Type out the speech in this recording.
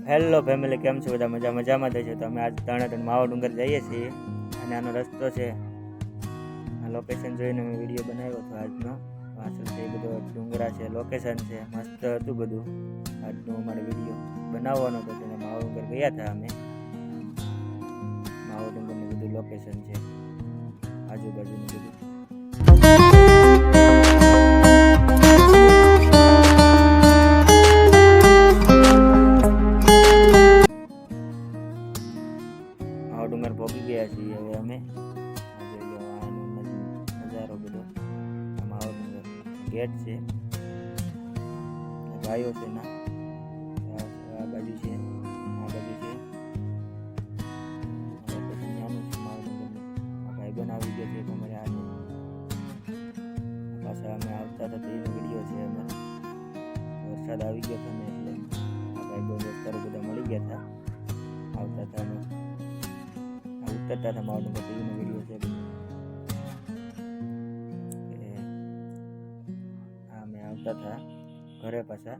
Hello family કેમ છો બધા? મજા મજામાં થઈ છે. તો અમે આજ તરણેતર માવો ડુંગર જઈએ છીએ અને આનો રસ્તો છે આ લોકેશન જોઈને મેં વીડિયો બનાવ્યો હતો આજનો. પાછળ છે બધો ડુંગરા છે લોકેશન છે. મસ્ત હતું બધું આજનો અમારે વીડિયો બનાવવાનો હતો તેને માવો ડુંગર ગયા હતા અમે. માવો ડુંગરનું બધું લોકેશન છે. આજુબાજુનું બધું. ડુંગર પહોંચી ગયા છીએ હવે અમે. આ આ નજારો બધો આ માવો ડુંગર ગેટ છે. આ ગાયો છે ના. આ- આ બાજુ છે. આ બાજુ છે. આ આ ભાઈબંધ આવી ગયો છે અમારે આજે પાછા અમે આવતા હતા તેનો વીડિયો છે અમારે. વરસાદ આવી ગયો હતો ને એટલે આ ભાઈબંધ દોસ્તારો બધા મળી ગયા હતા. આવતા હતા ઉતરતા હતા માવડું પર ટીવીનો વીડિયો છે. અમે આવતા હતા ઘરે પાછા.